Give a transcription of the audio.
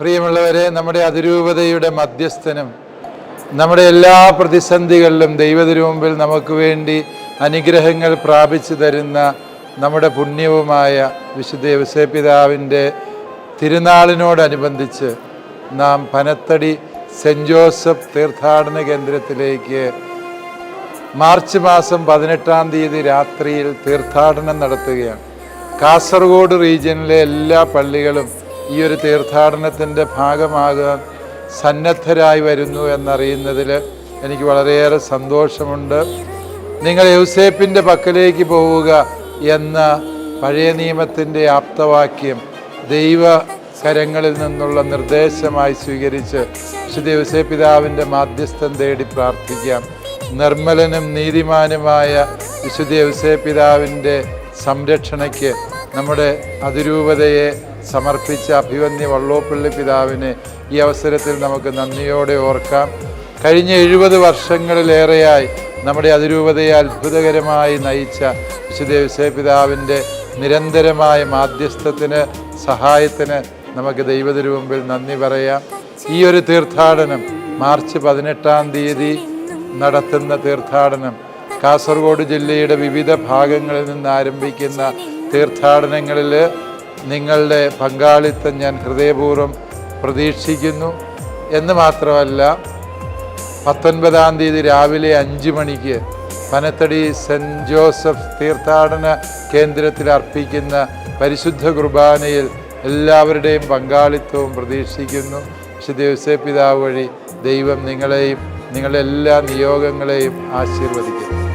പ്രിയമുള്ളവരെ നമ്മുടെ അതിരൂപതയുടെ മധ്യസ്ഥനും നമ്മുടെ എല്ലാ പ്രതിസന്ധികളിലും ദൈവത്തിനു മുമ്പിൽ നമുക്ക് വേണ്ടി അനുഗ്രഹങ്ങൾ പ്രാപിച്ചു തരുന്ന നമ്മുടെ പുണ്യവുമായ വിശുദ്ധ യവസേപിതാവിന്റെ തിരുനാളിനോടനുബന്ധിച്ച് നാം പനത്തടി സെന്റ് ജോസഫ് തീർത്ഥാടന കേന്ദ്രത്തിലേക്ക് മാർച്ച് മാസം പതിനെട്ടാം തീയതി രാത്രിയിൽ തീർത്ഥാടനം നടത്തുകയാണ്. കാസർഗോഡ് റീജിയനിലെ എല്ലാ പള്ളികളും ഈ ഒരു തീർത്ഥാടനത്തിന്റെ ഭാഗമാകാൻ സന്നദ്ധരായി വരുന്നു എന്നറിയുന്നതിൽ എനിക്ക് വളരെയേറെ സന്തോഷമുണ്ട്. നിങ്ങൾ യൗസേപ്പിന്റെ പക്കലേക്ക് പോവുക എന്ന പഴയ നിയമത്തിന്റെ ആപ്തവാക്യം ദൈവ കരങ്ങളിൽ നിന്നുള്ള നിർദ്ദേശമായി സ്വീകരിച്ച് വിശുദ്ധ യൗസേപ്പിതാവിന്റെ മാധ്യസ്ഥം തേടി പ്രാർത്ഥിക്കാം. നിർമ്മലനും നീതിമാനുമായ വിശുദ്ധ യൗസേപ്പിതാവിന്റെ സംരക്ഷണയ്ക്ക് നമ്മുടെ അതിരൂപതയെ സമർപ്പിച്ച അഭിവന്യ വള്ളോപ്പള്ളി പിതാവിനെ ഈ അവസരത്തിൽ നമുക്ക് നന്ദിയോടെ ഓർക്കാം. കഴിഞ്ഞ എഴുപത് വർഷങ്ങളിലേറെയായി നമ്മുടെ അതിരൂപതയെ അത്ഭുതകരമായി നയിച്ച വിശുദ്ധ പിതാവിന്റെ നിരന്തരമായ മാധ്യസ്ഥത്തിന് സഹായത്തിന് നമുക്ക് ദൈവത്തിനു മുമ്പിൽ നന്ദി പറയാം. ഈ ഒരു തീർത്ഥാടനം മാർച്ച് പതിനെട്ടാം തീയതി നടത്തുന്ന തീർത്ഥാടനം കാസർഗോഡ് ജില്ലയുടെ വിവിധ ഭാഗങ്ങളിൽ നിന്ന് ആരംഭിക്കുന്ന തീർത്ഥാടനങ്ങളിൽ നിങ്ങളുടെ പങ്കാളിത്തം ഞാൻ ഹൃദയപൂർവം പ്രതീക്ഷിക്കുന്നു. എന്ന് മാത്രമല്ല പത്തൊൻപതാം തീയതി രാവിലെ അഞ്ച് മണിക്ക് പനത്തടി സെന്റ് ജോസഫ് തീർത്ഥാടന കേന്ദ്രത്തിൽ അർപ്പിക്കുന്ന പരിശുദ്ധ കുർബാനയിൽ എല്ലാവരുടെയും പങ്കാളിത്തവും പ്രതീക്ഷിക്കുന്നു. വിശുദ്ധ പിതാവ് വഴി ദൈവം നിങ്ങളെയും നിങ്ങളുടെ എല്ലാ നിയോഗങ്ങളെയും ആശീർവദിക്കുന്നു.